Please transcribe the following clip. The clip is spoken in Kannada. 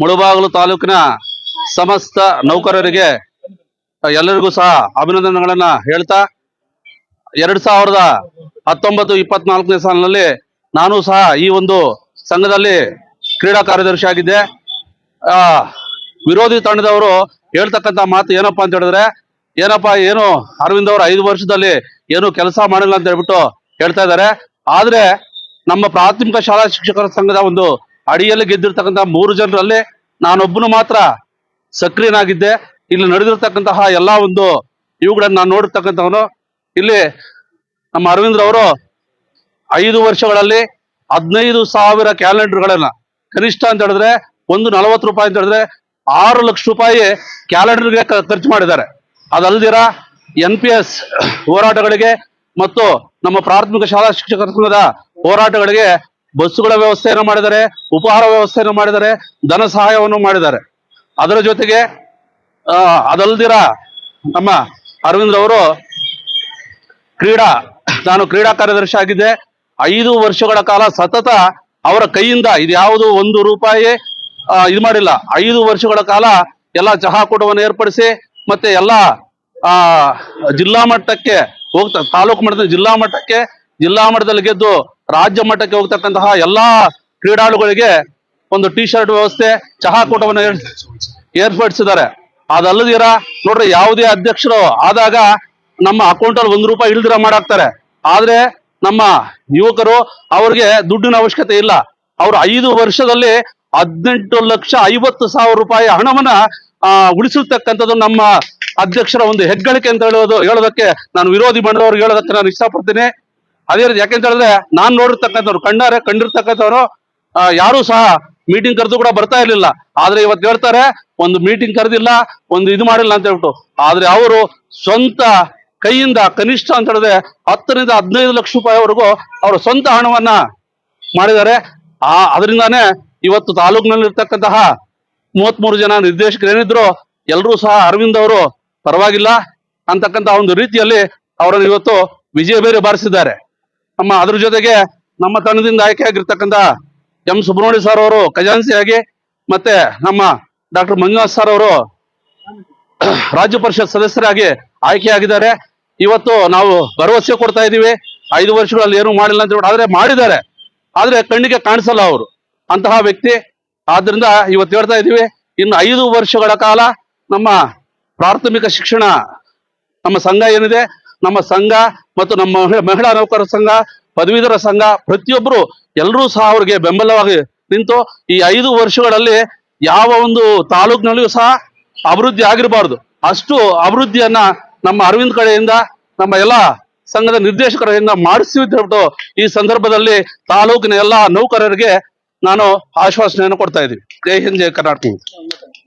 ಮುಳುಬಾಗಿಲು ತಾಲೂಕಿನ ಸಮಸ್ತ ನೌಕರರಿಗೆ ಎಲ್ಲರಿಗೂ ಸಹ ಅಭಿನಂದನೆಗಳನ್ನ ಹೇಳ್ತಾ, ಎರಡ್ ಸಾವಿರದ ಹತ್ತೊಂಬತ್ತು ಇಪ್ಪತ್ನಾಲ್ಕನೇ ಸಾಲಿನಲ್ಲಿ ನಾನು ಸಹ ಈ ಒಂದು ಸಂಘದಲ್ಲಿ ಕ್ರೀಡಾ ಕಾರ್ಯದರ್ಶಿ ಆಗಿದ್ದೆ. ಆ, ವಿರೋಧಿ ತಂಡದವರು ಹೇಳ್ತಕ್ಕಂತ ಮಾತು ಏನಪ್ಪಾ ಅಂತ ಹೇಳಿದ್ರೆ, ಏನಪ್ಪ ಏನು ಅರವಿಂದ್ ಅವರು ಐದು ವರ್ಷದಲ್ಲಿ ಏನು ಕೆಲಸ ಮಾಡಿಲ್ಲ ಅಂತ ಹೇಳ್ಬಿಟ್ಟು ಹೇಳ್ತಾ ಇದ್ದಾರೆ. ಆದ್ರೆ ನಮ್ಮ ಪ್ರಾಥಮಿಕ ಶಾಲಾ ಶಿಕ್ಷಕರ ಸಂಘದ ಒಂದು ಅಡಿಯಲ್ಲಿ ಗೆದ್ದಿರ್ತಕ್ಕಂಥ ಮೂರು ಜನರಲ್ಲಿ ನಾನೊಬ್ಬನು ಮಾತ್ರ ಸಕ್ರಿಯನಾಗಿದ್ದೆ. ಇಲ್ಲಿ ನಡೆದಿರ್ತಕ್ಕಂತಹ ಎಲ್ಲಾ ಒಂದು ಇವುಗಳನ್ನ ನಾನು ನೋಡಿರ್ತಕ್ಕಂಥವನು, ಇಲ್ಲಿ ನಮ್ಮ ಅರವಿಂದ್ ಅವರು ಐದು ವರ್ಷಗಳಲ್ಲಿ ಹದಿನೈದು ಸಾವಿರ ಕ್ಯಾಲೆಂಡರ್ಗಳನ್ನ, ಕನಿಷ್ಠ ಅಂತ ಹೇಳಿದ್ರೆ ಒಂದು ನಲವತ್ತು ರೂಪಾಯಿ ಅಂತ ಹೇಳಿದ್ರೆ ಆರು ಲಕ್ಷ ರೂಪಾಯಿ ಕ್ಯಾಲೆಂಡರ್ಗೆ ಖರ್ಚು ಮಾಡಿದ್ದಾರೆ. ಅದಲ್ದಿರ ಎನ್ ಪಿ ಎಸ್ ಹೋರಾಟಗಳಿಗೆ ಮತ್ತು ನಮ್ಮ ಪ್ರಾಥಮಿಕ ಶಾಲಾ ಶಿಕ್ಷಕರ ಸಂಘದ ಹೋರಾಟಗಳಿಗೆ ಬಸ್ಸುಗಳ ವ್ಯವಸ್ಥೆಯನ್ನು ಮಾಡಿದ್ದಾರೆ, ಉಪಹಾರ ವ್ಯವಸ್ಥೆಯನ್ನು ಮಾಡಿದ್ದಾರೆ, ಧನ ಸಹಾಯವನ್ನು ಮಾಡಿದ್ದಾರೆ. ಅದರ ಜೊತೆಗೆ ಅದಲ್ದಿರ ನಮ್ಮ ಅರವಿಂದ್ ಅವರು ಕ್ರೀಡಾ, ನಾನು ಕ್ರೀಡಾ ಕಾರ್ಯದರ್ಶಿ ಆಗಿದ್ದೆ. ಐದು ವರ್ಷಗಳ ಕಾಲ ಸತತ ಅವರ ಕೈಯಿಂದ ಇದ್ಯಾವುದು ಒಂದು ರೂಪಾಯಿ ಇದು ಮಾಡಿಲ್ಲ. ಐದು ವರ್ಷಗಳ ಕಾಲ ಎಲ್ಲ ಚಹಾ ಕೂಟವನ್ನು ಏರ್ಪಡಿಸಿ ಮತ್ತೆ ಎಲ್ಲ ಜಿಲ್ಲಾ ಮಟ್ಟಕ್ಕೆ ಹೋಗ್ತಾ, ತಾಲೂಕು ಮಟ್ಟದ ಜಿಲ್ಲಾ ಮಟ್ಟಕ್ಕೆ ಜಿಲ್ಲಾ ಮಟ್ಟದಲ್ಲಿ ಗೆದ್ದು ರಾಜ್ಯ ಮಟ್ಟಕ್ಕೆ ಹೋಗ್ತಕ್ಕಂತಹ ಎಲ್ಲಾ ಕ್ರೀಡಾಳುಗಳಿಗೆ ಒಂದು ಟಿ ಶರ್ಟ್ ವ್ಯವಸ್ಥೆ ಚಹಾ ಕೂಟವನ್ನು ಏರ್ಪಡಿಸಿದ್ದಾರೆ. ಅದಲ್ಲದಿರ ನೋಡ್ರಿ ಯಾವುದೇ ಅಧ್ಯಕ್ಷರು ಆದಾಗ ನಮ್ಮ ಅಕೌಂಟ್ ಅಲ್ಲಿ ಒಂದು ರೂಪಾಯಿ ಇಲ್ದಿರ ಮಾಡಾಕ್ತಾರೆ. ಆದ್ರೆ ನಮ್ಮ ಯುವಕರು ಅವ್ರಿಗೆ ದುಡ್ಡಿನ ಅವಶ್ಯಕತೆ ಇಲ್ಲ. ಅವರು ಐದು ವರ್ಷದಲ್ಲಿ ಹದಿನೆಂಟು ಲಕ್ಷ ಐವತ್ತು ಸಾವಿರ ರೂಪಾಯಿ ಹಣವನ್ನ ಆ, ಉಳಿಸಿರ್ತಕ್ಕಂಥದ್ದು ನಮ್ಮ ಅಧ್ಯಕ್ಷರ ಒಂದು ಹೆಗ್ಗಳಿಕೆ ಅಂತ ಹೇಳೋದು ಹೇಳೋದಕ್ಕೆ ನಾನು ವಿರೋಧಿ ಬಂಡವ್ರಿಗೆ ಹೇಳೋದಕ್ಕೆ ನಾನು ಇಷ್ಟಪಡ್ತೀನಿ. ಅದೇ ರೀತಿ ಯಾಕೆಂತ ಹೇಳಿದ್ರೆ ನಾನ್ ನೋಡಿರ್ತಕ್ಕಂಥವ್ರು, ಕಣ್ಣಾರೆ ಕಂಡಿರ್ತಕ್ಕಂಥವ್ರು ಯಾರು ಸಹ ಮೀಟಿಂಗ್ ಕರೆದು ಕೂಡ ಬರ್ತಾ ಇರ್ಲಿಲ್ಲ. ಆದ್ರೆ ಇವತ್ತು ಹೇಳ್ತಾರೆ, ಒಂದು ಮೀಟಿಂಗ್ ಕರೆದಿಲ್ಲ, ಒಂದು ಇದು ಮಾಡಿಲ್ಲ ಅಂತ ಹೇಳ್ಬಿಟ್ಟು. ಆದ್ರೆ ಅವರು ಸ್ವಂತ ಕೈಯಿಂದ, ಕನಿಷ್ಠ ಅಂತ ಹೇಳಿದ್ರೆ ಹತ್ತರಿಂದ ಹದಿನೈದು ಲಕ್ಷ ರೂಪಾಯಿವರೆಗೂ ಅವರು ಸ್ವಂತ ಹಣವನ್ನ ಮಾಡಿದ್ದಾರೆ. ಆ, ಅದರಿಂದಾನೇ ಇವತ್ತು ತಾಲೂಕಿನಲ್ಲಿ ಇರ್ತಕ್ಕಂತಹ ಜನ ನಿರ್ದೇಶಕರು ಏನಿದ್ರು ಎಲ್ಲರೂ ಸಹ ಅರವಿಂದ್ ಅವರು ಪರವಾಗಿಲ್ಲ ಅಂತಕ್ಕಂತಹ ಒಂದು ರೀತಿಯಲ್ಲಿ ಅವರನ್ನು ಇವತ್ತು ವಿಜಯ ಬೇರೆ ಬಾರಿಸಿದ್ದಾರೆ. ನಮ್ಮ ಅದ್ರ ಜೊತೆಗೆ ನಮ್ಮ ತಂಡದಿಂದ ಆಯ್ಕೆಯಾಗಿರ್ತಕ್ಕಂಥ ಎಂ ಸುಬ್ರಹ್ಮಣ್ಯ ಸರ್ ಅವರು ಖಜಾನ್ಸಿಯಾಗಿ ಮತ್ತೆ ನಮ್ಮ ಡಾಕ್ಟರ್ ಮಂಜುನಾಥ್ ಸರ್ ಅವರು ರಾಜ್ಯ ಪರಿಷತ್ ಸದಸ್ಯರಾಗಿ ಆಯ್ಕೆಯಾಗಿದ್ದಾರೆ ಇವತ್ತು ನಾವು ಭರವಸೆ ಕೊಡ್ತಾ ಇದ್ದೀವಿ ಐದು ವರ್ಷಗಳಲ್ಲಿ ಏನು ಮಾಡಿಲ್ಲ ಅಂತ ಆದ್ರೆ ಮಾಡಿದ್ದಾರೆ. ಆದ್ರೆ ಕಣ್ಣಿಗೆ ಕಾಣಿಸಲ್ಲ ಅವರು. ಅಂತಹ ವ್ಯಕ್ತಿ. ಆದ್ರಿಂದ ಇವತ್ತು ಹೇಳ್ತಾ ಇದ್ದೀವಿ ಇನ್ನು ಐದು ವರ್ಷಗಳ ಕಾಲ ನಮ್ಮ ಪ್ರಾಥಮಿಕ ಶಿಕ್ಷಣ ನಮ್ಮ ಸಂಘ ಏನಿದೆ ನಮ್ಮ ಸಂಘ ಮತ್ತು ನಮ್ಮ ಮಹಿ- ಮಹಿಳಾ ನೌಕರರ ಸಂಘ, ಪದವೀಧರ ಸಂಘ, ಪ್ರತಿಯೊಬ್ಬರು ಎಲ್ಲರೂ ಸಹ ಅವರಿಗೆ ಬೆಂಬಲವಾಗಿ ನಿಂತು ಈ ಐದು ವರ್ಷಗಳಲ್ಲಿ ಯಾವ ಒಂದು ತಾಲೂಕಿನಲ್ಲಿಯೂ ಸಹ ಅಭಿವೃದ್ಧಿ ಆಗಿರಬಾರ್ದು. ಅಷ್ಟು ಅಭಿವೃದ್ಧಿಯನ್ನ ನಮ್ಮ ಅರವಿಂದ್ ಕಡೆಯಿಂದ, ನಮ್ಮ ಎಲ್ಲ ಸಂಘದ ನಿರ್ದೇಶಕರಿಂದ ಮಾಡಿಸಿಬಿಟ್ಟು ಈ ಸಂದರ್ಭದಲ್ಲಿ ತಾಲೂಕಿನ ಎಲ್ಲಾ ನೌಕರರಿಗೆ ನಾನು ಆಶ್ವಾಸನೆಯನ್ನು ಕೊಡ್ತಾ ಇದ್ದೀನಿ. ಜೈ ಹಿಂದ್, ಜೈ ಕರ್ನಾಟಕ.